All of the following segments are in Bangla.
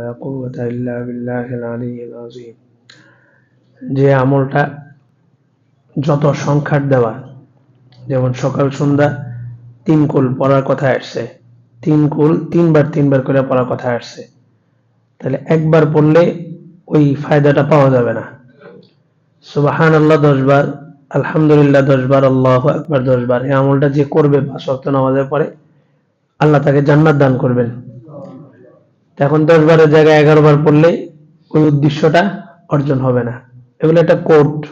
لا قوة إلا بالله العلي العظيم যে আমলটা যত সংখ্যার দেওয়া যেমন সকাল সন্ধ্যা তিন কুল পড়ার কথা আসছে তিন কুল তিনবার তিনবার করে পড়ার কথা আসছে তাহলে একবার পড়লে ওই ফায়দাটা পাওয়া যাবে না সুবাহান আল্লাহ দশ বার আলহামদুলিল্লাহ দশ বার আল্লাহ একবার দশ বার এই আমলটা যে করবে পাঁচ ওয়াক্ত নামাজের পরে আল্লাহ তাকে জান্নাত দান করবেন তো এখন দশ বারের জায়গায় এগারো বার পড়লে ওই উদ্দেশ্যটা অর্জন হবে না। এগুলো একটা কোড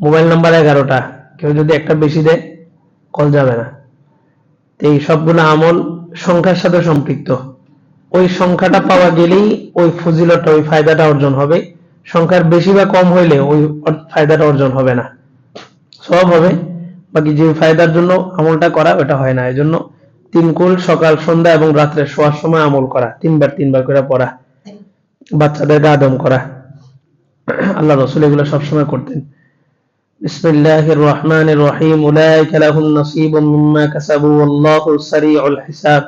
মোবাইল নাম্বার এগারোটা। কেউ যদি একটা বেশি দেয় কল যাবে না। এই সবগুলো আমল সংখ্যার সাথে সম্পৃক্ত। ওই সংখ্যাটা পাওয়া গেলেই ওই ফজিলতটা, ওই ফায়দাটা অর্জন হবে। সংখ্যার বেশি বা কম হইলে ওই ফায়দাটা অর্জন হবে না। সব হবে। বাকি যে ফায়দার জন্য আমলটা করা, ওটা হয় না। এই জন্য তিন কুল সকাল, সন্ধ্যা এবং রাত্রে শোয়ার সময় আমল করা। তিনবার তিনবার করে পড়া। বাচ্চাদের গা দম করা। আল্লাহ রসুল এগুলো সবসময় করতেন। রহিম। কাসাবু হিসাব।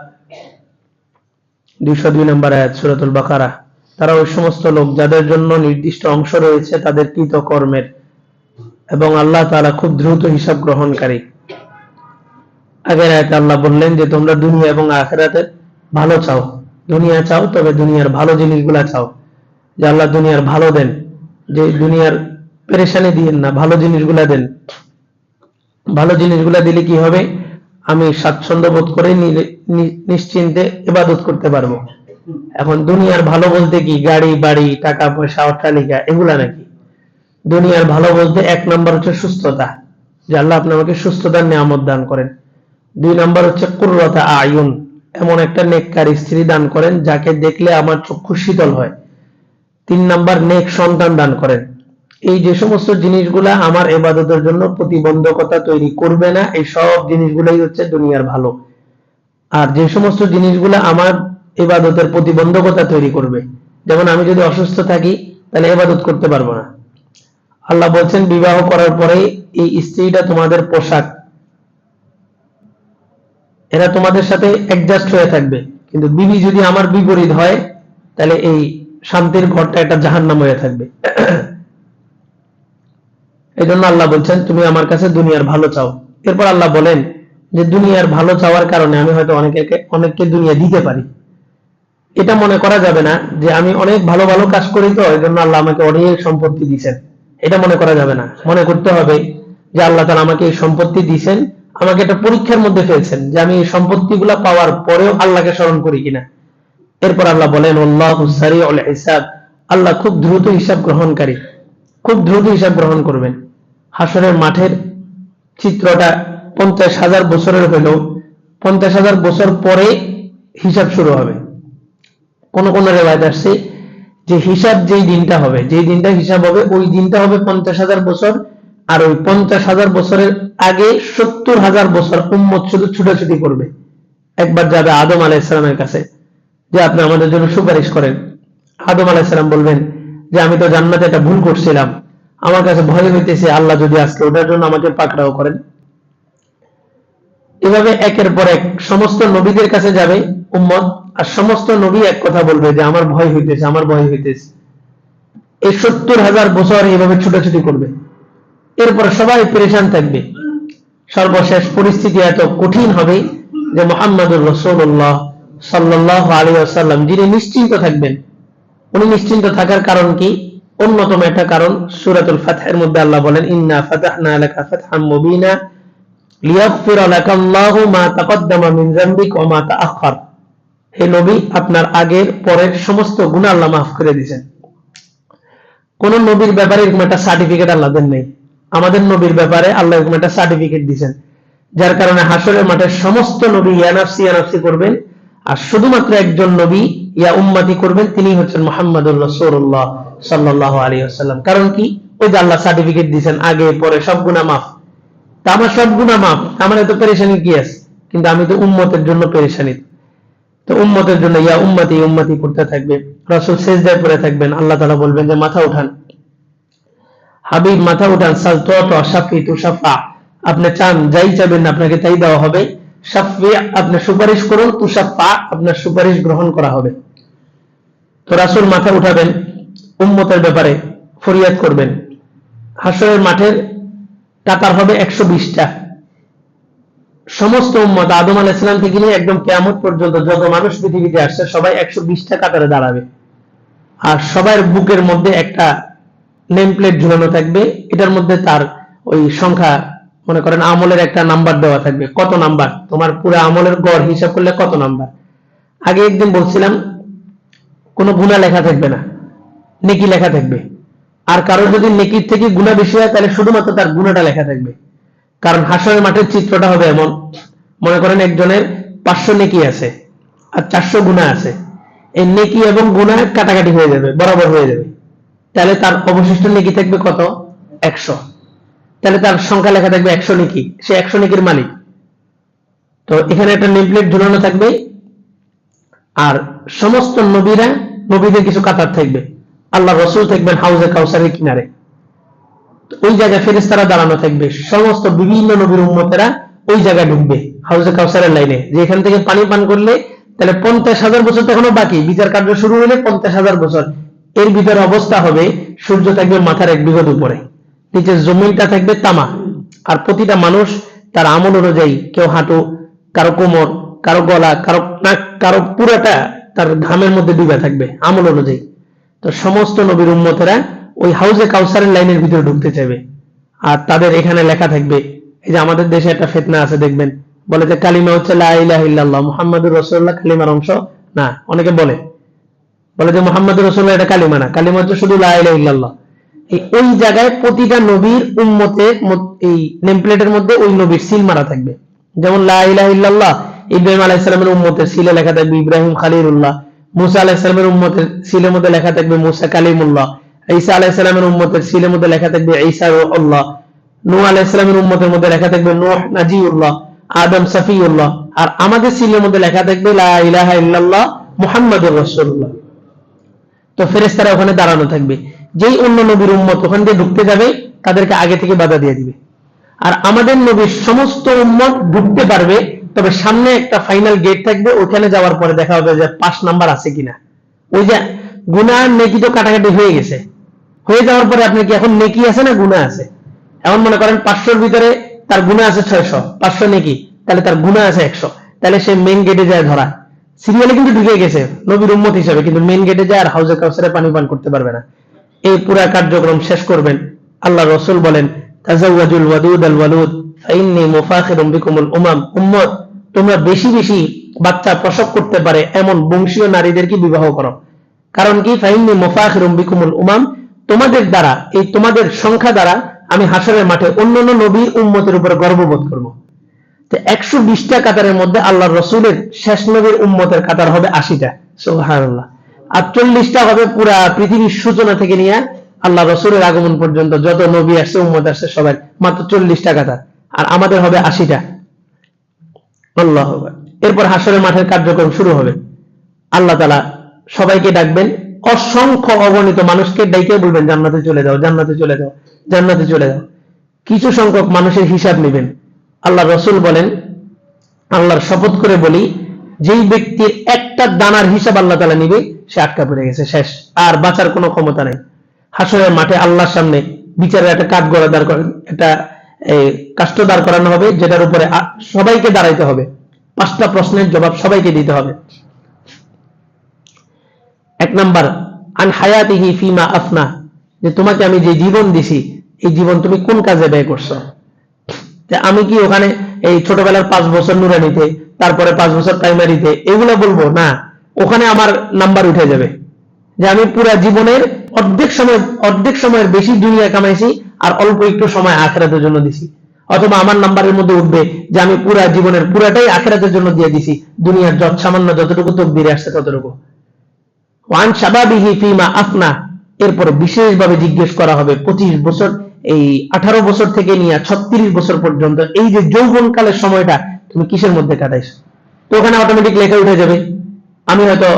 202 নম্বর আয়াত, সুরতুল বাকারা। তারা ওই সমস্ত লোক যাদের জন্য নির্দিষ্ট অংশ রয়েছে, তাদের কৃতকর্মের। এবং আল্লাহ তারা খুব দ্রুত হিসাব গ্রহণকারী। আগের আয়াতে আল্লাহ বললেন যে, তোমরা দুনিয়া এবং আখেরাতের ভালো চাও। দুনিয়া চাও, তবে দুনিয়ার ভালো জিনিসগুলা চাও। যে আল্লাহ দুনিয়ার ভালো দেন, যে দুনিয়ার পেরেশানি দিয়েন না, ভালো জিনিসগুলা দেন। ভালো জিনিসগুলা দিলে কি হবে? আমি স্বাচ্ছন্দ্য বোধ করে নিশ্চিন্তে ইবাদত করতে পারব। এখন দুনিয়ার ভালো বলতে কি? গাড়ি, বাড়ি, টাকা পয়সা, অট্টালিকা, এগুলা নাকি? দুনিয়ার ভালো বলতে এক নম্বর হচ্ছে সুস্থতা। যে আল্লাহ আপনি আমাকে সুস্থতার নিয়ামত দান করেন। দুই নম্বর হচ্ছে কুর্রতা আয়ুন। এমন একটা নেককার স্ত্রী দান করেন যাকে দেখলে আমার চক্ষু শীতল হয়। তিন নাম্বার, নেক সন্তান দান করেন। এই যে সমস্ত জিনিসগুলা আমার এবাদতের জন্য প্রতিবন্ধকতা তৈরি করবে না, এই সব জিনিসগুলাই হচ্ছে দুনিয়ার ভালো। আর যে সমস্ত জিনিসগুলা আমার এবাদতের প্রতিবন্ধকতা তৈরি করবে, যেমন আমি যদি অসুস্থ থাকি, তাহলে এবাদত করতে পারব না। আল্লাহ বলছেন, বিবাহ করার পরে এই স্ত্রীটা তোমাদের পোশাক এরা তোমাদের সাথে অ্যাডজাস্ট হয়ে থাকবে। কিন্তু বিবি যদি আমার বিপরীত হয়, তাহলে এই শান্তির ঘরটা একটা জাহান্নাম হয়ে থাকবে। এই জন্য আল্লাহ বলছেন, তুমি আমার কাছে দুনিয়ার ভালো চাও। এরপর আল্লাহ বলেন যে, দুনিয়ার ভালো চাওয়ার কারণে আমি হয়তো অনেকে অনেককে দুনিয়া দিতে পারি। এটা মনে করা যাবে না যে, আমি অনেক ভালো ভালো কাজ করি তো এই জন্য আল্লাহ আমাকে অনেক সম্পত্তি দিয়েছেন। এটা মনে করা যাবে না। মনে করতে হবে যে, আল্লাহ তালা আমাকে এই সম্পত্তি দিয়েছেন আমাকে একটা পরীক্ষার মধ্যে ফেলছেন যে আমি এই সম্পত্তিগুলা পাওয়ার পরেও আল্লাহকে স্মরণ করি কিনা। এরপর আল্লাহ বলেন হিসাব। আল্লাহ খুব দ্রুত হিসাব গ্রহণকারী, খুব দ্রুত হিসাব গ্রহণ করবেন। হাসরের মাঠের চিত্রটা পঞ্চাশ হাজার বছরের হলেও পঞ্চাশ হাজার বছর পরে হিসাব শুরু হবে। কোন কোন রেওয়ায়ত আসছে যে হিসাব যেই দিনটা হবে, যেই দিনটা হিসাব হবে, ওই দিনটা হবে পঞ্চাশ হাজার বছর আর ওই পঞ্চাশ হাজার বছরের আগে সত্তর হাজার বছর উম্মত শুধু ছুটাছুটি করবে। একবার যাবে আদম আলাইসালামের কাছে, যে আপনি আমাদের জন্য সুপারিশ করেন। আদম আলাইসালাম বলবেন যে, আমি তো জান্নাতে একটা ভুল করছিলাম। আমার কাছে ভয় হইতেছে, আল্লাহ যদি আজকে ওটার জন্য আমাকে পাকড়াও করেন। এভাবে একের পর এক সমস্ত নবীদের কাছে যাবে উম্মত, আর সমস্ত নবী এক কথা বলবে যে, আমার ভয় হইতেছে, আমার ভয় হইতেছে। এই সত্তর হাজার বছর এইভাবে ছুটাছুটি করবে। এরপর সবাই পরেশান থাকবে। সর্বশেষ পরিস্থিতি এত কঠিন হবে যে মোহাম্মদুর রসুল্লাহ সাল্লাহ আলী আসাল্লাম যিনি নিশ্চিন্ত থাকবেন, উনি নিশ্চিন্ত থাকার কারণ কি? অন্যতম একটা কারণ সুরাতুল ফাতহের মধ্যে আল্লাহ বলেন, ইন্না ফাতাহনা ফাতহাম মুবিনা লিয়াগফিরা লাকা আল্লাহু মা তাকদ্দামা মিন যামবিক ওয়া মা হে নবী, আপনার আগের পরের সমস্ত গুনাহ আল্লাহ মাফ করে দিয়েছেন। কোন নবীর ব্যাপারে একটা সার্টিফিকেট আল্লাহ দেন নেই। আমাদের নবীর ব্যাপারে আল্লাহ এরকম একটা সার্টিফিকেট দিয়েছেন যার কারণে হাসরের মাঠে সমস্ত নবী ইয়ানাফসি ইয়ানাফসি করবেন। আর শুধুমাত্র একজন নবী ইয়া উম্মাতি করবেন, তিনি হচ্ছেন মোহাম্মদুর রসুল্লাহ সাল্লাহ আলী আসাল্লাম কারণ কি? ওই যে আল্লাহ সার্টিফিকেট দিয়েছেন আগে, পরে সব গুণা মাফ। তা আমার সব গুণা মাফ আমার এত পেরেশানি কি আছে? কিন্তু আমি তো উম্মতের জন্য পেরেশানি। তো উম্মতের জন্য ইয়া উম্মাতি উম্মাতি করতে থাকবে। রসুল শেষ দেয় পড়ে থাকবেন, আল্লাহ তালা বলবেন যে, মাথা উঠান। হাবিব মাথা উঠান সাল তো সাফি তু সাফা। আপনি চান, যাই চাবেন, আপনাকে তাই দেওয়া হবে। সাফি, আপনি সুপারিশ করুন, তু সাফা, আপনার সুপারিশ গ্রহণ করা হবে। তো রাসুল মাথা উঠাবেন, উম্মতের ব্যাপারে ফরিয়াদ করবেন। হাসরের মাঠের কাতার হবে একশো বিশটা। সমস্ত উম্মত, আদম আল ইসলাম থেকে নিয়ে একদম কেয়ামত পর্যন্ত যত মানুষ পৃথিবীতে আসছে, সবাই একশো বিশটা কাতারে দাঁড়াবে। আর সবার বুকের মধ্যে একটা নেম প্লেট ঝুলানো থাকবে। এটার মধ্যে তার ওই সংখ্যা, মনে করেন আমলের একটা নাম্বার দেওয়া থাকবে। কত নাম্বার তোমার পুরো আমলের গড় হিসাব করলে কত নাম্বার আগে একদিন বলছিলাম, কোনো গুণা লেখা থাকবে না। নেকি লেখা থাকবে। আর কারও যদি নেকির থেকে গুণা বেশি হয়, তাহলে শুধুমাত্র তার গুণাটা লেখা থাকবে। কারণ হাসরের মাঠের চিত্রটা হবে এমন। মনে করেন একজনের পাঁচশো নেকি আছে, আর চারশো গুণা আছে। এই নেকি এবং গুণা কাটাকাটি হয়ে যাবে, বরাবর হয়ে যাবে। তাহলে তার অবশিষ্ট নেকি থাকবে কত? একশো। তাহলে তার সংখ্যা লেখা থাকবে একশো নেকি। সে একশো নেকির মালিক। তো এখানে একটা নেমপ্লেট ঝুলানো থাকবে আর সমস্ত নবীরা, নবীদের কিছু কাতার থাকবে। আল্লাহ রসুল থাকবেন হাউজে কাউসারের কিনারে। ওই জায়গায় ফেরেস্তারা দাঁড়ানো থাকবে। সমস্ত বিভিন্ন নবীর উম্মতেরা ওই জায়গায় ঢুকবে, হাউজে কাউসারের লাইনে। যে এখান থেকে পানি পান করলে, তাহলে পঞ্চাশ হাজার বছর তো এখনও বাকি। বিচার কার্য শুরু হলে পঞ্চাশ হাজার বছর। এর ভিতরে অবস্থা হবে, সূর্য থাকবে মাথার এক বিঘত উপরে, নিচে জমিনটা থাকবে তামা। আর প্রতিটা মানুষ তার আমল অনুযায়ী কেউ হাঁটু, কারও কোমর, কারও গলা, কারও নাক, কারও পুরাটা তার ঘামের মধ্যে ডুবে থাকবে, আমল অনুযায়ী। তো সমস্ত নবীর উম্মতেরা ওই হাউজে কাউসারের লাইনের ভিতরে ঢুকতে চাইবে। আর তাদের এখানে লেখা থাকবে, এই যে আমাদের দেশে একটা ফেতনা আছে, দেখবেন। বলে যে কালিমা হচ্ছে লা ইলাহা ইল্লাল্লাহ, মুহাম্মাদুর কালিমার অংশ না, অনেকে বলে। বলে যে মোহাম্মদ রসুল্লাহ এটা কালিমা না। কালিমা হচ্ছে শুধু লা ইলাহা ইল্লাল্লাহ। এই জায়গায় প্রতিটা নবীর উম্মতের মত- এই নেমপ্লেটের মধ্যে ওই নবীর সিল মারা থাকবে। যেমন লা ইল্লাল্লাহ, ইব্রাহিম আলাইহিস সালামের উম্মতের সিলে লেখা থাকবে ইব্রাহিম খালিলুল্লাহ। মুসা আলাইহিস সালামের উম্মতের সিলের মধ্যে লেখা থাকবে মুসা কালিমুল্লাহ। ঈসা আলাইহিস সালামের উম্মতের সিলের মধ্যে লেখা থাকবে ঈসা রুহুল্লাহ। নূহ আলাইহিস সালামের উম্মতের মধ্যে লেখা থাকবে নূহ নাজিউল্লাহ, আদম সফিউল্লাহ। আর আমাদের সিলের মধ্যে লেখা থাকবে লা ইলাহা ইল্লাল্লাহ মুহাম্মাদুর রাসূলুল্লাহ। তো ফেরেস্তারা ওখানে দাঁড়ানো থাকবে। যেই অন্য নবীর উম্মত ওখান দিয়ে ঢুকতে যাবে, তাদেরকে আগে থেকে বাধা দিয়ে দিবে। আর আমাদের নবীর সমস্ত উম্মত ঢুকতে পারবে, তবে সামনে একটা ফাইনাল গেট থাকবে ওখানে যাওয়ার পরে দেখা হবে যে পাঁচ নাম্বার আছে কিনা। ওই যে গুনাহ নেকি তো কাটাকাটি হয়ে গেছে। হয়ে যাওয়ার পরে আপনি কি এখন নেকি আছে না গুনাহ আছে? এমন মনে করেন পাঁচশোর ভিতরে তার গুণা আছে ছয়শো, পাঁচশো নেকি, তাহলে তার গুণা আছে একশো। তাহলে সে মেন গেটে যায় ধরা। সিরিয়ালে কিন্তু ঢুকে গেছে, নবীর উম্মত হিসাবে, কিন্তু মেন গেটে যায় আর হাউজে কাউসারে পানি পান করতে পারবে না। এই পুরা কার্যক্রম শেষ করবেন। আল্লাহ রসুল বলেন, তাজাওয়াজুল ওয়াদুদ আল ওয়ালুদ, ফাইন্নি মুফাখিরুম বিকুমুল উমাম। উম্মত, তোমরা বেশি বেশি বাচ্চা প্রসব করতে পারে এমন বংশীয় নারীদের নারীদেরকে বিবাহ করো। কারণ কি? ফাইন্নি মুফাখিরুম বিকুমুল উমাম, তোমাদের দ্বারা, এই তোমাদের সংখ্যা দ্বারা আমি হাসরের মাঠে অন্যান্য নবীর উম্মতের উপরে গর্ববোধ করব। তো একশো বিশটা কাতারের মধ্যে আল্লাহ রসুলের শেষ নবীর উম্মতের কাতার হবে আশিটা। সোহানুল্লাহ আর চল্লিশটা হবে পুরা পৃথিবীর সূচনা থেকে নিয়ে আল্লাহ রসুলের আগমন পর্যন্ত যত নবী আসছে, উম্মত আসছে সবাই, মাত্র চল্লিশটা কাতার। আর আমাদের হবে আশিটা। আল্লাহ এরপর হাসরের মাঠের কার্যক্রম শুরু হবে। আল্লাহ তালা সবাইকে ডাকবেন, অসংখ্য অগণিত মানুষকে ডাইকে বলবেন, জান্নাতে চলে যাও, জান্নাতে চলে যাও, জান্নাতে চলে যাও। কিছু সংখ্যক মানুষের হিসাব নেবেন। আল্লাহ রসুল বলেন, আল্লাহর শপথ করে বলি, যেই ব্যক্তির একটা দানার হিসাব আল্লাহ তালা নিবে, সে আটকা পড়ে গেছে, শেষ। আর বাঁচার কোনো ক্ষমতা নেই। হাসরের মাঠে আল্লাহর সামনে বিচারের একটা কাঠ গড়া দাঁড় করেন একটা কাষ্ঠ দাঁড় করানো হবে, যেটার উপরে সবাইকে দাঁড়াইতে হবে। পাঁচটা প্রশ্নের জবাব সবাইকে দিতে হবে। এক নাম্বার, আন হায়াতিহি ফিমা আফনা, যে তোমাকে আমি যে জীবন দিছি, এই জীবন তুমি কোন কাজে ব্যয় করছ? যে আমি কি ওখানে এই ছোটবেলার পাঁচ বছর নুরানিতে, তারপরে পাঁচ বছর প্রাইমারিতে এগুলো বলব? না। ওখানে আমার নাম্বার উঠে যাবে। যে আমি পুরা জীবনের অর্ধেক সময়, অর্ধেক সময়ের বেশি দুনিয়া কামাইছি আর অল্প একটু সময় আখেরাতের জন্য দিছি। অথবা আমার নাম্বারের মধ্যে উঠবে যে আমি পুরা জীবনের পুরাটাই আখেরাতের জন্য দিয়ে দিছি। দুনিয়ার যত সামান্য যতটুকু তকদিরে আসছে ততটুকু। ওয়ান সাবাবিহি ফিমা আফনা। এরপরে বিশেষভাবে জিজ্ঞেস করা হবে, পঁচিশ বছর এই আঠারো বছর থেকে নিয়ে ছত্রিশ বছর পর্যন্ত এই যে যৌবন কালের সময়টা তুমি কিসের মধ্যে কাটাইছো? তো ওখানে অটোমেটিক লেখা উঠে যাবে, আমি হয়তো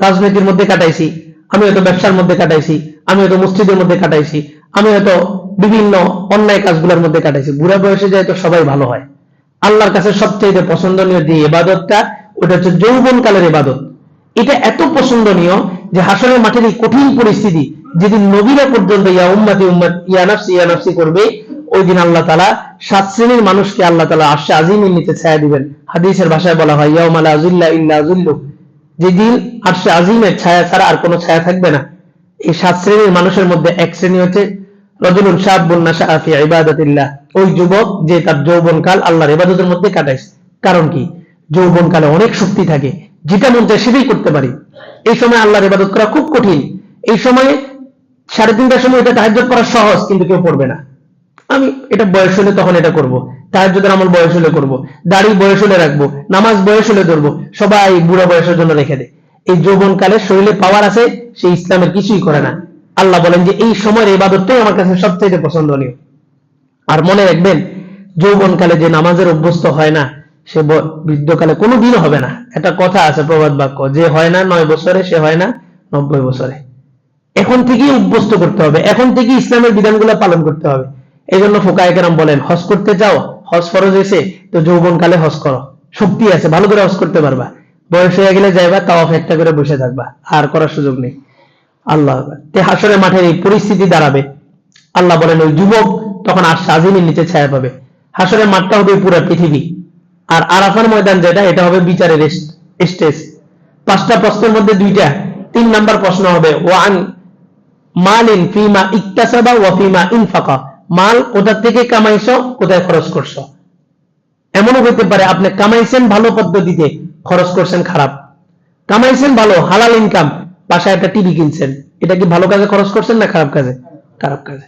রাজনীতির মধ্যে কাটাইছি, আমি হয়তো ব্যবসার মধ্যে কাটাইছি, আমি হয়তো মসজিদের মধ্যে কাটাইছি, আমি হয়তো বিভিন্ন অন্যায় কাজগুলোর মধ্যে কাটাইছি। বুড়া বয়সে যায় তো সবাই ভালো হয়। আল্লাহর কাছে সবচেয়ে পছন্দনীয় যে এবাদতটা ওটা হচ্ছে যৌবন কালের এবাদত এটা এত পছন্দনীয় যে হাসনের মাঠের এই কঠিন পরিস্থিতি যেদিন নবীরা পর্যন্ত ইয়া উম্মাতি উম্মাত, ইয়া নাফসি ইয়া নাফসি করবে, ওই দিন আল্লাহ তালা সাত শ্রেণির মানুষকে আল্লাহ তালা আশা আজিমের নিচে ছায়া দিবেন। হাদিসের ভাষায় বলা হয় ইয়াউমালা আজুল্লা ইল্লা আজুল্লু যেদিন আরশে আজিমের ছায়া ছাড়া আর কোনো ছায়া থাকবে না। এই সাত শ্রেণির মানুষের মধ্যে এক শ্রেণি হচ্ছে রজুলুন শাহাবুন নাশা ফি ইবাদাতিল্লাহ। ওই যুবক যে তার যৌবনকাল আল্লাহর ইবাদতের মধ্যে কাটাইছে। কারণ কি? যৌবনকালে অনেক শক্তি থাকে। যেটা মন চায় সেটাই করতে পারি। এই সময় আল্লাহর ইবাদত করা খুব কঠিন। এই সময়ে সাড়ে তিনটার সময় এটা তাহাজ্জুদ করা সহজ, কিন্তু কেউ পড়বে না। আমি এটা বয়স হলে তখন এটা করব। তাহাজ্জুদের আমল বয়স হলে করব। দাড়ি বয়স হলে রাখব। নামাজ বয়স হলে ধরবো। সবাই বুড়া বয়সের জন্য রেখে দেয় এই যৌবনকালে শরীরে পাওয়ার আছে সে ইসলামের কিছুই করে না। আল্লাহ বলেন যে, এই সময়ের ইবাদতটাই আমার কাছে সবচেয়ে পছন্দনীয়। আর মনে রাখবেন, যৌবনকালে যে নামাজের অভ্যস্ত হয় না, সে বৃদ্ধকালে কোনোদিনও হবে না। একটা কথা আছে প্রবাদ বাক্য, যে হয় না নয় বছরে, সে হয় না নব্বই বছরে। এখন থেকেই অভ্যস্ত করতে হবে। এখন থেকে ইসলামের বিধানগুলো পালন করতে হবে। এই জন্য ফোকায়কেরাম বলেন, হজ করতে চাও, হজ ফরজ এসে তো যৌবনকালে হজ করো। শক্তি আছে, ভালো করে হজ করতে পারবা। বয়স হয়ে গেলে যাইবা তাও একটা করে বসে থাকবা। আর করার সুযোগ নেই। আল্লাহ তে হাসরে মাঠের এই পরিস্থিতি দাঁড়াবে। আল্লাহ বলেন, ওই যুবক তখন আর সাজিনের নিচে ছায়া পাবে। হাসরের মাঠটা হবে পুরা পৃথিবী। আর আরাফার ময়দান যেটা, এটা হবে বিচারের স্টেজ। পাঁচটা প্রশ্নের মধ্যে দুইটা, তিন নাম্বার প্রশ্ন হবে, ওয়ান মালিন ফিমা ইকতাসাবা ওয়া ফিমা ইনফাকা। মাল কোথা থেকে কামাইছো, কোথায় খরচ করছ? এমনও হতে পারে আপনি কামাইছেন ভালো পদ্ধতিতে, খরচ করছেন খারাপ। কামাইছেন ভালো, হালাল ইনকাম বাসায় একটা টিভি কিনছেন। এটা কি ভালো কাজে খরচ করছেন না খারাপ কাজে? খারাপ কাজে।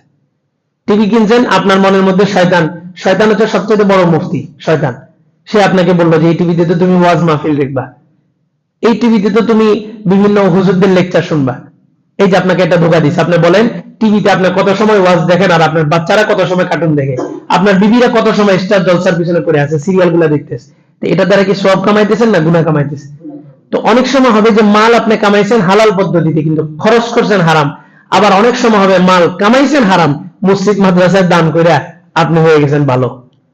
টিভি কিনছেন, আপনার মনের মধ্যে শয়তান শয়তান হচ্ছে সবচেয়ে বড় মুফতি, শয়তান। সে আপনাকে বলল যে, এই টিভিতে তো তুমি ওয়াজ মাহফিল দেখবা। এই টিভিতে তো তুমি বিভিন্ন হুজুরদের লেকচার শুনবা। এই যে আপনাকে একটা ধোকা দিচ্ছে আপনি বলেন টিভিতে আপনি কত সময় ওয়াজ দেখেন আর আপনার বাচ্চারা কত সময় কার্টুন দেখে? আপনার বিবিরা কত সময় স্টার জলসার পিছনে পড়ে আছে সিরিয়ালগুলা দেখতেছে? তো এটা দ্বারা কি সব কামাইতেছেন না গুণা কামাইতেছেন তো অনেক সময় হবে যে মাল আপনি কামাইছেন হালাল পদ্ধতিতে, কিন্তু খরচ করছেন হারাম। আবার অনেক সময় হবে মাল কামাইছেন হারাম, মসজিদ, মাদ্রাসায় দান করে আপনি হয়ে গেছেন ভালো,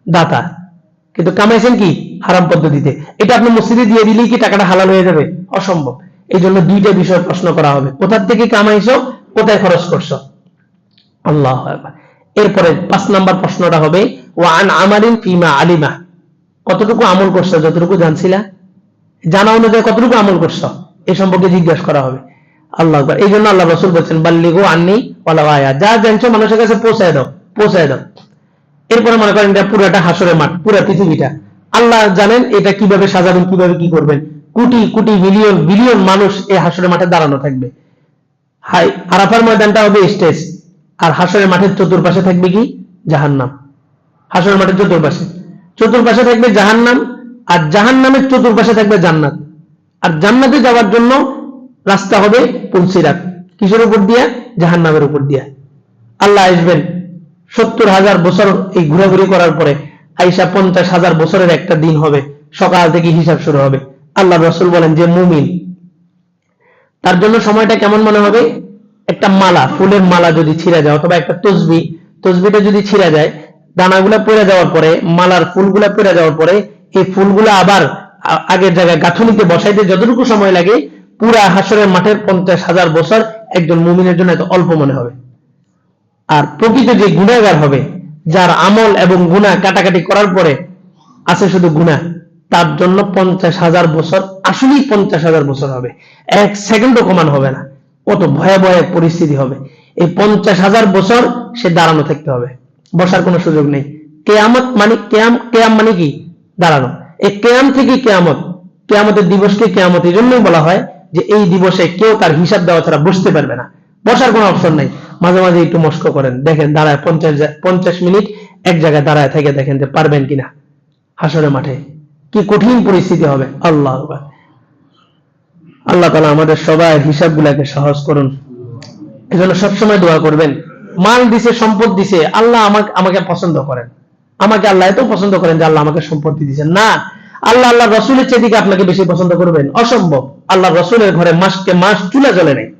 দাতা। কিন্তু কামাইছেন কি? হারাম পদ্ধতিতে। এটা আপনি মসজিদে দিয়ে দিলেই কি টাকাটা হালাল হয়ে যাবে? অসম্ভব। এই জন্য দুইটা বিষয় প্রশ্ন করা হবে। কোথার থেকে কামাইছো, কোথায় খরচ করছ? আল্লাহ এরপরে পাঁচ নাম্বার প্রশ্নটা হবে ওয়ান আমারিন ফিমা আলিমা? কতটুকু আমল করছ, যতটুকু জানছিলা? জানা অনুযায়ী কতটুকু আমল করছ? এ সম্পর্কে জিজ্ঞাসা করা হবে। আল্লাহ আকবার। এই জন্য আল্লাহ রসুল বলছেন, বাল্লিগো আননি ওয়ালা আয়া যা জানছো মানুষের কাছে পৌঁছায় দাও পৌঁছায় দাও। এরপরে মনে করেন এটা পুরাটা হাসরের মাঠ, পুরা পৃথিবীটা। আল্লাহ জানেন এটা কীভাবে সাজাবেন, কীভাবে কি করবেন। কোটি কোটি মিলিয়ন, বিলিয়ন মানুষ এই হাসরের মাঠে দাঁড়ানো থাকবে। হাই আরাফার ময়দানটা হবে স্টেজ আর হাসরের মাঠের চতুর্পাশে থাকবে কি? জাহান্নাম। হাসরের মাঠের চতুর্পাশে। চতুর্পাশে থাকবে জাহান্নাম আর জাহান্নামের চতুর্পাশে থাকবে জান্নাত। আর জান্নাতে যাওয়ার জন্য রাস্তা হবে পুলসিরাত। কিসের উপর দিয়া? জাহান্নামের উপর দিয়া। আল্লাহ আসবেন সত্তর হাজার বছর এই ঘোরাঘুরি করার পরে, আইসা পঞ্চাশ হাজার বছরের একটা দিন হবে। সকাল থেকে হিসাব শুরু হবে। আল্লাহ রসুল বলেন যে মুমিন, তার জন্য সময়টা কেমন মনে হবে? একটা মালা, ফুলের মালা যদি ছিঁড়ে যায়, অথবা একটা তসবি, তসবিটা যদি ছিঁড়ে যায়, দানাগুলা পড়ে যাওয়ার পরে, মালার ফুলগুলা পড়ে যাওয়ার পরে, এই ফুলগুলা আবার আগের জায়গায় গাঁথনিতে বসাইতে যতটুকু সময় লাগে, পুরা হাসরের মাঠের পঞ্চাশ হাজার বছর একজন মুমিনের জন্য এত অল্প মনে হবে। আর প্রকৃত যে গুণাগার হবে, যার আমল এবং গুণা কাটাকাটি করার পরে, আছে শুধু গুণা তার জন্য পঞ্চাশ হাজার বছর, আসলেই পঞ্চাশ হাজার বছর হবে। এক সেকেন্ডও কমান হবে না। কত ভয়াবহ এক পরিস্থিতি হবে। এই পঞ্চাশ হাজার বছর সে দাঁড়ানো থাকতে হবে। বসার কোনো সুযোগ নেই। কেয়ামত মানে কেয়াম কেয়াম মানে কি? দাঁড়ানো। এই কেয়াম থেকে কেয়ামত, কেয়ামতের দিবসকে কেয়ামত এই জন্যই বলা হয় যে এই দিবসে কেউ তার হিসাব দেওয়া ছাড়া বসতে পারবে না। বসার কোনো অপশন নাই। মাঝে মাঝে একটু মস্ক করেন। দেখেন দাঁড়ায় পঞ্চাশ পঞ্চাশ মিনিট এক জায়গায় দাঁড়ায় থেকে দেখেন যে পারবেন কিনা। হাসরে মাঠে। কি কঠিন পরিস্থিতি হবে? আল্লাহ। আল্লাহ তালা আমাদের সবাই হিসাব গুলাকে সহজ করুন। এজন্য সবসময় দোয়া করবেন। মাল দিছে, সম্পদ দিছে, আল্লাহ আমাকে আমাকে পছন্দ করেন। আমাকে আল্লাহ এত পছন্দ করেন যে আল্লাহ আমাকে সম্পত্তি দিচ্ছেন না, আল্লাহ আল্লাহ রসুলের চেদিকে আপনাকে বেশি পছন্দ করবেন। অসম্ভব। আল্লাহ রসুলের ঘরে মাসকে মাস চুলা জ্বলে নেই।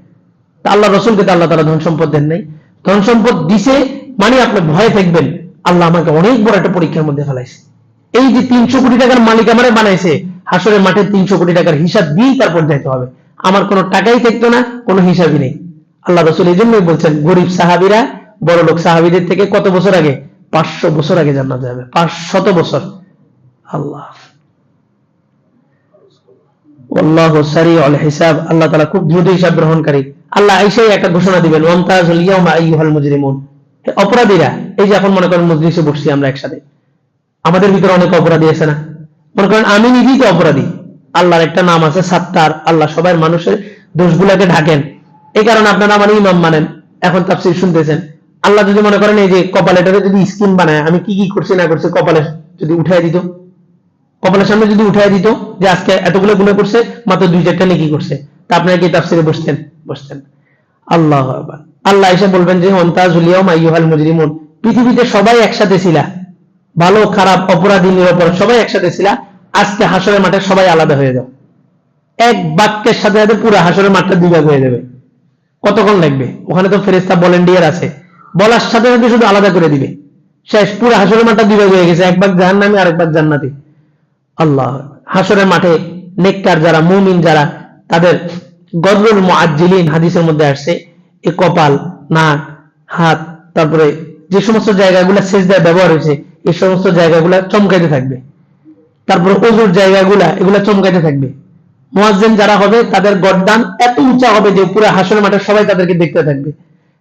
তা আল্লাহ রসুলকে তো আল্লাহ তারা ধন সম্পদ দেন নাই। ধন সম্পদ দিছে মানে আপনি ভয়ে থাকবেন। আল্লাহ আমাকে অনেক বড় একটা পরীক্ষার মধ্যে ফেলাইছে। এই যে তিনশো কোটি টাকার মালিক আমারে বানাইছে, হাসরের মাঠে তিনশো কোটি টাকার হিসাব দিয়েই তারপর যাইতে হবে। আমার কোনো টাকাই থাকতো না, কোনো হিসাবই নেই। আল্লাহ রসুল এই জন্যই বলছেন, গরিব সাহাবিরা, বড় লোক সাহাবিদের থেকে কত বছর আগে? পাঁচশো বছর আগে জান্নাত যাবে। পাঁচ শত বছর। আল্লাহ। আল্লাহ সারি আল হিসাব। আল্লাহ তালা খুব দ্রুত হিসাব গ্রহণকারী। আল্লাহ আইসাই একটা ঘোষণা দিবেন আইয়ুহাল মুজরিমুন। অপরাধীরা, এই যে এখন মনে করেন মজলিসে বসছি আমরা একসাথে। আমাদের ভিতরে অনেক অপরাধী আছে না? মনে করেন, আমি নিজেই তো অপরাধী। আল্লাহর একটা নাম আছে সাত্তার। আল্লাহ সবাই মানুষের দোষগুলাকে ঢাকেন। এই কারণে আপনারা আমার ইমাম মানেন। এখন তাফসীর শুনতেছেন। আল্লাহ যদি মনে করেন, এই যে কপালেটাকে যদি স্কিন বানায়, আমি কি কি করছি, না করছি কপালে যদি উঠাই দিত? কপালের সামনে যদি উঠাই দিত যে আজকে এতগুলো গুলো করছে, মাত্র দুই চারটা নেকি করছে। তা আপনারা কি তাফসিরে বসতেন? বসতেন। আল্লাহ আল্লাহ এসে বলবেন যে অন্তাজুলিয়াও মাইয়ুহাল মুজরিমুন। পৃথিবীতে সবাই একসাথে ছিলা। ভালো, খারাপ, অপরাধী, নিরপরাধ, সবাই একসাথে ছিলা। আজকে হাসরের মাঠে সবাই আলাদা হয়ে যাও। এক বাক্যের সাথে সাথে পুরো হাসরের মাঠটা দুই ভাগ হয়ে যাবে। কতক্ষণ লাগবে? ওখানে তো ফেরেস্তা ভলেন্টিয়ার আছে। বলার সাথে সাথে শুধু আলাদা করে দিবে। শেষ, পুরো হাসরের মাঠটা দুই ভাগ হয়ে গেছে। এক ভাগ জাহান্নামী আর এক ভাগ জান্নাতি। আল্লাহ, হাসরের মাঠে নেককার যারা, মুমিন যারা, তাদের গদরুল মুআজ্জিলিন হাদিসের মধ্যে আসছে। এই কপাল, নাক, হাত, তারপরে যে সমস্ত জায়গাগুলো সেজদায় ব্যবহার হয়েছে এই সমস্ত জায়গাগুলো চমকাইতে থাকবে। তারপরে অজুর জায়গাগুলা, এগুলা চমকাইতে থাকবে। মুয়াজ্জিন যারা হবে, তাদের গড্ডান এত উঁচা হবে যে পুরো হাসরের মাঠে সবাই তাদেরকে দেখতে থাকবে।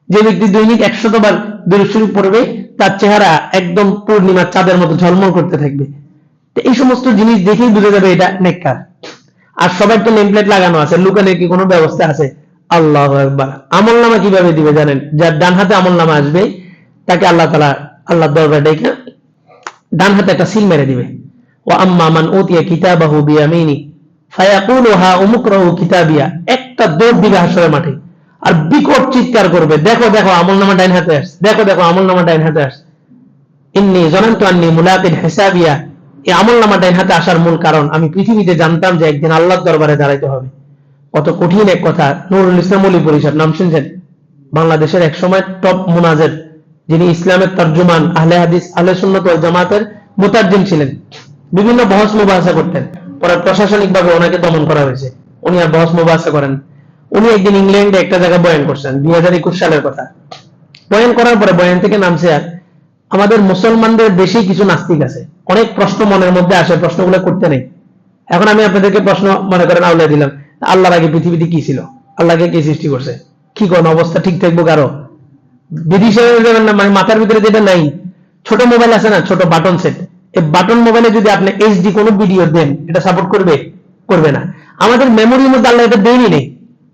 যে ব্যক্তি দৈনিক একশতবার দূরে পড়বে, তার চেহারা একদম পূর্ণিমার চাঁদের মতো ঝলমল করতে থাকবে। এই সমস্ত জিনিস দেখেই বুঝে যাবে এটা নেককার। আর সবার তো নেমপ্লেট লাগানো আছে, লুকানের কি কোনো ব্যবস্থা আছে? আল্লাহ একবার আমল নামা কীভাবে দিবে জানেন? যার ডান হাতে আমল নামা আসবে, তাকে আল্লাহ তালা আল্লাহ দরবার ডেকে ডান হাতে একটা সিল মেরে দিবে। ও আম্মা মান উতিয়া কিতাবাহু বিয়ামিনি, ফায়াকুলু হা উমুকরাহু কিতাবিয়া। একটা দৌড় দিবে হাসরের মাঠে। আর বিকট চিৎকার করবে, দেখো দেখো, আমল নামা ডাইন হাতে আসছে। দেখো দেখো, আমল নামা ডাইন হাতে আসছে। ইন্নি জনান্তু আন্নি মুলাকিন হিসাবিয়া। এই আমল নামা ডাইন হাতে আসার মূল কারণ আমি পৃথিবীতে জানতাম যে একদিন আল্লাহর দরবারে দাঁড়াইতে হবে। কত কঠিন এক কথা, নুরুল ইসলাম অলি পরিষদ নাম শুনছেন? বাংলাদেশের এক সময় টপ মুনাজের যিনি ইসলামের তর্জমান, আহলে হাদিস, আহলে সুন্নত জামাতের মুতাজ্জিম ছিলেন। বিভিন্ন বহস মুবাহাসা করতেন। পরে প্রশাসনিক ভাবে ওনাকে দমন করা হয়েছে। উনি আর বহস মুবাহাসা করেন। উনি একদিন ইংল্যান্ডে একটা জায়গায় বয়ান করছেন, দুই হাজার একুশ সালের কথা। বয়ান করার পরে বয়ান থেকে নামছে আর, আমাদের মুসলমানদের বেশি কিছু নাস্তিক আছে। অনেক প্রশ্ন মনের মধ্যে আসে, প্রশ্নগুলো করতে নেই। এখন আমি আপনাদেরকে প্রশ্ন মনে করেন আউলে দিলাম, আল্লাহর আগে পৃথিবীতে কি ছিল? আল্লাহকে কি সৃষ্টি করছে? কি কোন অবস্থা ঠিক থাকব কারও? বিদেশে যাবেন না মানে মাথার ভিতরে যেটা নাই, ছোট মোবাইল আছে না, ছোট বাটন সেট এই বাটন মোবাইলে যদি আপনি এইচডি কোনো ভিডিও দেন, এটা সাপোর্ট করবে করবে না। আমাদের মেমোরির মধ্যে আল্লাহ এটা দেয়নি নেই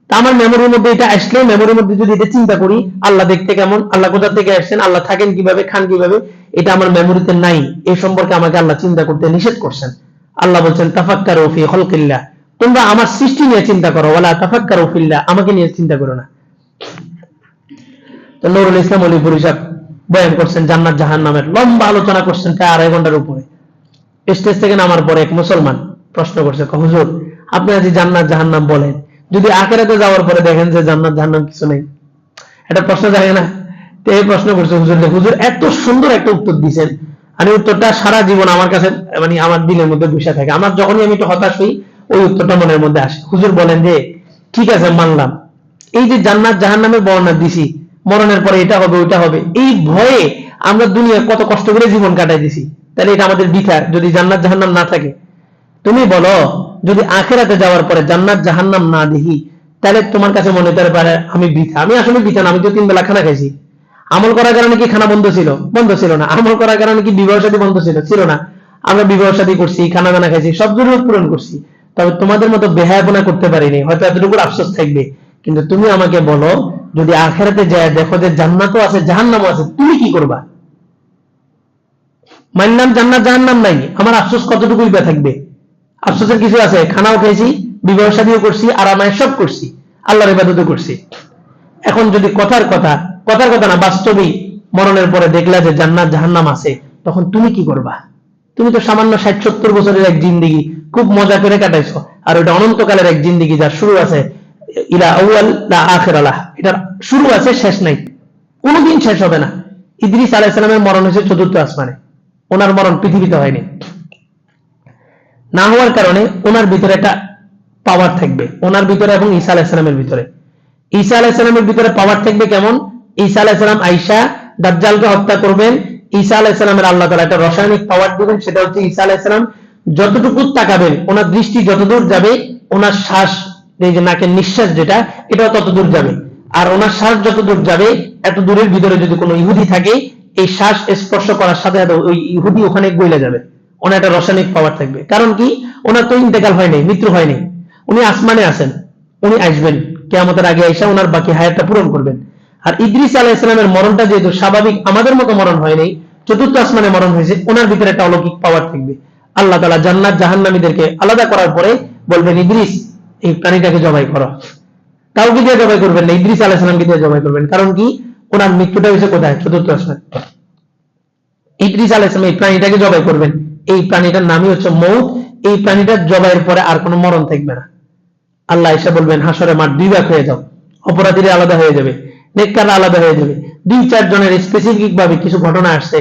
তা আমার মেমোরির মধ্যে এটা আসলে মেমোরির মধ্যে যদি এটা চিন্তা করি, আল্লাহ দেখতে কেমন, আল্লাহ কোথা থেকে আসছেন, আল্লাহ থাকেন কীভাবে, খান কীভাবে, এটা আমার মেমোরিতে নাই। এই সম্পর্কে আমাকে আল্লাহ চিন্তা করতে নিষেধ করছেন। আল্লাহ বলছেন, তাফাক্কার ফি খলকিল্লাহ। তোমরা আমার সৃষ্টি নিয়ে চিন্তা করো, ওয়ালা তাফাক্কার ফিল্লাহ। আমাকে নিয়ে চিন্তা করো না। নুরুল ইসলাম অলি পরিষদ বয়ান করছেন জান্নাত জাহান নামের লম্বা আলোচনা করছেন প্রায় আড়াই ঘণ্টার উপরে। স্টেজ থেকে নামার পরে এক মুসলমান প্রশ্ন করছে "ক হুজুর, আপনি আজ জান্নাত জাহান নাম বলেন। যদি আখেরাতে যাওয়ার পরে দেখেন যে জান্নাত জাহান নাম কিছু নেই। এটা প্রশ্ন জাগে না। তো এই প্রশ্ন করছে, হুজুর হুজুর, এত সুন্দর একটা উত্তর দিয়েছেন। আমি উত্তরটা সারা জীবন আমার কাছে মানে আমার দিলের মধ্যে বসে থাকে। আমার যখনই আমি একটু হতাশ হই, ওই উত্তরটা মনের মধ্যে আসে। হুজুর বলেন যে, ঠিক আছে, মানলাম। এই যে জান্নাত জাহান নামের বর্ণনা দিছি মরণের পরে এটা হবে, ওইটা হবে। এই ভয়ে আমরা দুনিয়া কত কষ্ট করে জীবন কাটাই দিছি তাহলে এটা আমাদের বিচার, যদি জান্নাত জাহান্নাম না থাকে। তুমি বলো, যদি আখেরাতে যাওয়ার পরে জান্নাত জাহান্নাম না দেখি, তাহলে তোমার কাছে মনে হতে পারে আমি বৃথা। আমি আসলে বৃথা আমি তো তিন বেলা খানা খাইছি। আমল করার কারণে কি খানা বন্ধ ছিল? বন্ধ ছিল না। আমল করার কারণে কি বিবাহ সাথী বন্ধ ছিল? ছিল না। আমরা বিবাহ সাথী করছি, খানা দানা খাইছি, সব জরুরত পূরণ করছি। তবে তোমাদের মতো বেহায়াপনা করতে পারিনি। হয়তো এতটুকু আফসোস থাকবে। কিন্তু তুমি আমাকে বলো যদি আখেরাতে যায়, দেখো যে জান্নাতও আছে, জাহান্নামও আছে, তুমি কি করবা? মানলাম জান্নাত, জাহান্নাম নাই। আমার আফসোস কতটুকুই বা থাকবে? আফসোসের কিছু আছে? খানাও খেয়েছি বিবাহ শাদীও করছি, আরামায় সব করছি, আল্লাহর ইবাদতও করছি। এখন যদি কথার কথা কথার কথা না, বাস্তবেই মরণের পরে দেখলা যে জান্নাত, জাহান্নাম আছে, তখন তুমি কি করবা? তুমি তো সামান্য ষাট সত্তর বছরের এক জিন্দিগি, খুব মজা করে কাটাইছো, আর ওটা অনন্তকালের এক জিন্দিগি যার শুরু আছে ইলা আউয়াল লা আখির আলাহ এটার শুরু আছে, শেষ নাই। কোনোদিন শেষ হবে না। ইদ্রিস আলাইহিস সালামের মরণ হয়েছে চতুর্থ আসমানে। ওনার মরণ পৃথিবীতে হয়নি। না হওয়ার কারণে ওনার ভিতরে একটা পাওয়ার থাকবে। ওনার ভিতরে এবং ঈসা আলাইসালামের ভিতরে। ঈসা ভিতরে পাওয়ার থাকবে কেমন? ঈসা আলাইসালাম আইসা দাজ্জালকে হত্যা করবেন। ঈসা আলাইসালামের আল্লাহ একটা রাসায়নিক পাওয়ার দিবেন। সেটা হচ্ছে ঈসা আলাইসালাম যতটুকু তাকাবেন, ওনার দৃষ্টি যতদূর যাবে, ওনার শ্বাস এই যে নাকের নিঃশ্বাস যেটা, এটাও তত দূর যাবে। আর ওনার শ্বাস যত দূর যাবে, এত দূরের ভিতরে যদি কোনো ইহুদি থাকে, এই শ্বাস স্পর্শ করার সাথে সাথে ওই ইহুদি ওখানে গইলে যাবে। ওনার একটা রাসায়নিক পাওয়ার থাকবে। কারণ কি? ওনার তো ইন্তেকাল হয়নি মৃত্যু হয়নি উনি আসমানে আছেন, উনি আসবেন, কেয়ামতের আগে আইসা ওনার বাকি হায়াতটা পূরণ করবেন। আর ইদ্রিস আলাহ ইসলামের মরণটা যেহেতু স্বাভাবিক, আমাদের মতো মরণ হয়নি চতুর্থ আসমানে মরণ হয়েছে, ওনার ভিতরে একটা অলৌকিক পাওয়ার থাকবে। আল্লাহ তালা জান্নাত জাহান্নামীদেরকে আলাদা করার পরে বলবেন, ইদ্রিস এই প্রাণীটাকে জবাই করো। কাউকে দিয়ে জবাই করবেন না, ইদ্রিস আলাহ ইসলামকে দিয়ে জবাই করবেন। কারণ কি? ওনার মৃত্যুটা হয়েছে কোথায়? চতুর্থ আসমানে ইদ্রিস আলাহ ইসলাম এই প্রাণীটাকে জবাই করবেন। এই প্রাণীটার নামই হচ্ছে মৌত। এই প্রাণীটার জবাইয়ের পরে আর কোনো মরণ থাকবে না। আল্লাহ এসে বলবেন, হাসরে মাঠ দুই ভাগ হয়ে যাও। অপরাধীরা আলাদা হয়ে যাবে, নেককাররা আলাদা হয়ে যাবে। দুই চার জনের স্পেসিফিক ভাবে কিছু ঘটনা আসছে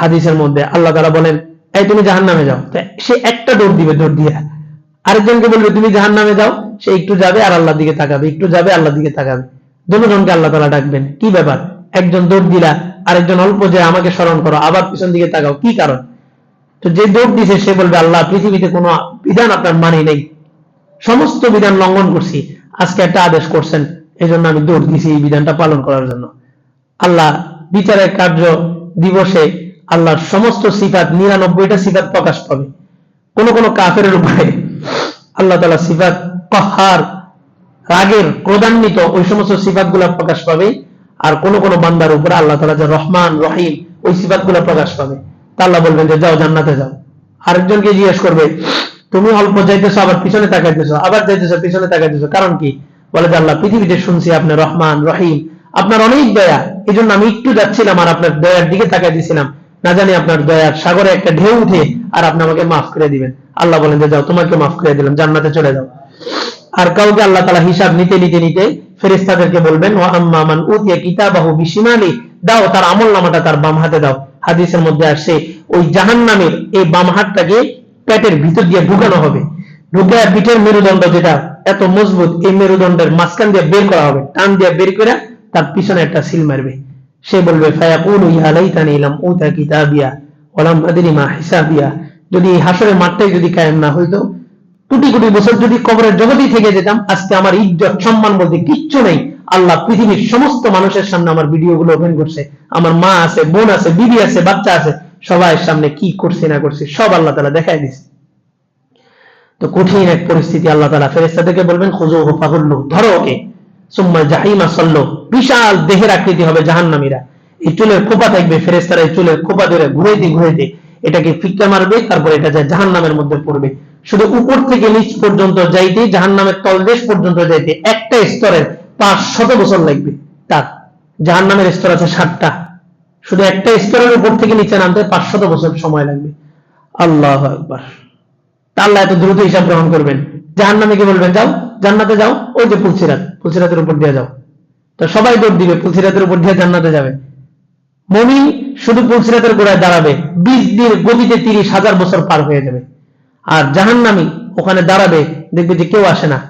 হাদিসের মধ্যে। আল্লাহ তারা বলেন, এই তুমি জাহান নামে যাও সে একটা দৌড় দিবে, দৌড় দিয়ে। আরেকজনকে বলবে, তুমি জাহান নামে যাও। সে একটু যাবে আর আল্লাহর দিকে তাকাবে, একটু যাবে, আল্লাহর দিকে তাকাবে। দুজনকে আল্লাহ তালা ডাকবেন। কি ব্যাপার? একজন দৌড় দিলা, আরেকজন অল্প যে আমাকে স্মরণ করো, আবার পিছন দিকে তাকাও। কি কারণ? তো যে দৌড় দিছে, সে বলবে, আল্লাহ, পৃথিবীতে কোনো বিধান আপনার মানে নেই। সমস্ত বিধান লঙ্ঘন করছি। আজকে একটা আদেশ করছেন। এই জন্য আমি দৌড় দিছি এই বিধানটা পালন করার জন্য। আল্লাহ বিচারের কার্য দিবসে আল্লাহর সমস্ত সিফাত, নিরানব্বইটা সিফাত প্রকাশ পাবে। কোন কোনো কাফের উপরে আল্লাহ তালা সিফাত পাহার রাগের ক্রোধান্বিত ওই সমস্ত সিফাত প্রকাশ পাবে। আর কোন কোন বান্দার উপরে আল্লাহ তালা যে রহমান, রহিম, ওই সিফাত প্রকাশ পাবে। তা আল্লাহ বলবেন যে যাও জান্নাতে যাও। আরেকজনকে জিজ্ঞেস করবে, তুমি অল্প যাইতেছো, আবার পিছনে তাকাইতেছো, আবার যাইতেছো, পিছনে তাকাইতেছো, কারণ কি? বলে যে, আল্লাহ, পৃথিবীতে শুনছি আপনার রহমান, রহিম। আপনার অনেক দয়া। এই জন্য আমি একটু যাচ্ছিলাম আর আপনার দয়ার দিকে তাকাই দিছিলাম না জানি আপনার দয়ার সাগরে একটা ঢেউ উঠে আর আপনি আমাকে মাফ করে দিবেন। আল্লাহ বলেন যে যাও, তোমাকে মাফ করে দিলাম, জান্নাতে চলে যাও। আর কাউকে আল্লাহ তালা হিসাব নিতে নিতে নিতে ফেরেস্তাদেরকে বলবেন ও আম্মা মান উতিয়া কিতাবাহু বিশিমালি দাও তার আমল নামাটা তার বাম হাতে দাও। হাদিসের মধ্যে আসছে, ওই জাহান্নামের এই বাম হাতটাকে পেটের ভিতর দিয়ে ঢুকানো হবে। ঢুকে পিঠের মেরুদণ্ড যেটা, এত মজবুত, এই মেরুদণ্ডের মাঝখান দিয়ে বের করা হবে। টান দিয়ে বের করে তার পিছনে একটা সিল মারবে। সে বলবে, ফায়াকুলু, ইয়া লাইতানি লাম উতা কিতাবিয়া ওয়ালাম আদরি মা হিসাবিয়া। যদি হাসরের মাঠটাই যদি কায়েম না হইতো, কোটি কোটি বছর যদি কবরের জগতেই থেকে যেতাম, আজকে আমার ইজ্জত, সম্মান বলতে কিচ্ছু নেই। আল্লাহ পৃথিবীর সমস্ত মানুষের সামনে আমার ভিডিও গুলো ওপেন করছে। আমার মা আছে, বোন আছে, বিবি আছে, বাচ্চা আছে সবাই সামনে কি করছি, না করছি, সব আল্লাহ তালা দেখাই দিছে তো কঠিন এক পরিস্থিতি আল্লাহ তালা ফেরেস্তাদেরকে বলবেন খুঁজো ফাগুল্লু ধরো ওকে। সুম্মা জাহিমা সল্লো। বিশাল দেহের আকৃতি হবে জাহান্নামীরা। এই চুলের খোপা থাকবে ফেরেস্তারা এই চুলের খোপা ধরে ঘুরাইতে ঘুরাইতে এটাকে ফিক্কা মারবে, তারপরে এটা যায় জাহান্নামের মধ্যে পড়বে। শুধু উপর থেকে নিচ পর্যন্ত যাইতে, জাহান্নামের তলদেশ পর্যন্ত যাইতে একটা স্তরের পাঁচ শত বছর লাগবে। তার জাহান্নামের স্তর আছে সাতটা। শুধু একটা স্তরের উপর থেকে নিচে নামতে পাঁচ শত বছর সময় লাগবে। আল্লাহ একবার আল্লাহ এত দ্রুত হিসাব গ্রহণ করবেন। জাহান্নামে কি বলবেন, যাও। জান্নাতে যাও, ওই যে পুলসিরাত, পুলসিরাতের উপর দিয়ে যাও। তো সবাই দৌড় দিবে, পুলসিরাতের উপর দিয়ে জান্নাতে যাবে। মমিন শুধু পুলসিরাতের গোড়ায় দাঁড়াবে, বিশ দিন গতিতে তিরিশ হাজার বছর পার হয়ে যাবে। আর জাহান্নামি ওখানে দাঁড়াবে, দেখবে যে কেউ আসে না।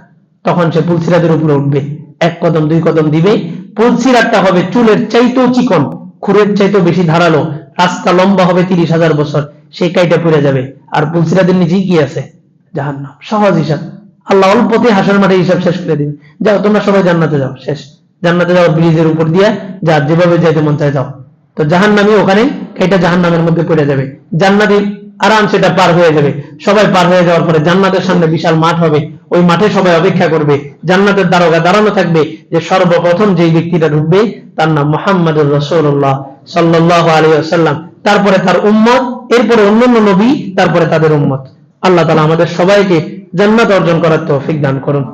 তখন সে পুলসিরাতের উপরে উঠবে। এক কদম, দুই কদম দিবে। পুলসিরাতটা হবে চুলের চাইতেও চিকন, খুরের চাইতেও বেশি ধারালো। রাস্তা লম্বা হবে তিরিশ হাজার বছর সেই কাইটা পড়ে যাবে। আর পুলসিরাতের নিচেই কি আছে? জাহান্নাম। সহজ হিসাব। আল্লাহ অল্পতে হাসর মাঠে হিসাব শেষ করে দিবে। যাও, তোমরা সবাই জান্নাতে যাও, শেষ। জান্নাতে যাও ব্রিজের উপর দিয়ে যা যেভাবে যাইতে মন চায় যাও। তো জাহান্নামি ওখানে এটা জাহান্নামের মধ্যে পড়ে যাবে। জান্নাতি আরাম সেটা পার হয়ে যাবে। সবাই পার হয়ে যাওয়ার পরে জান্নাতের সামনে বিশাল মাঠ হবে। ওই মাঠে সবাই অপেক্ষা করবে। জান্নাতের দারোগা দাঁড়ানো থাকবে যে সর্বপ্রথম যেই ব্যক্তিটা ঢুকবে, তার নাম মোহাম্মদুর রসুল্লাহ সাল্লাহ আলী আসাল্লাম তারপরে তার উম্মত, এরপরে অন্যান্য নবী, তারপরে তাদের উম্মত। আল্লাহ তালা আমাদের সবাইকে জান্নাত অর্জন করার তৌফিক দান করুন।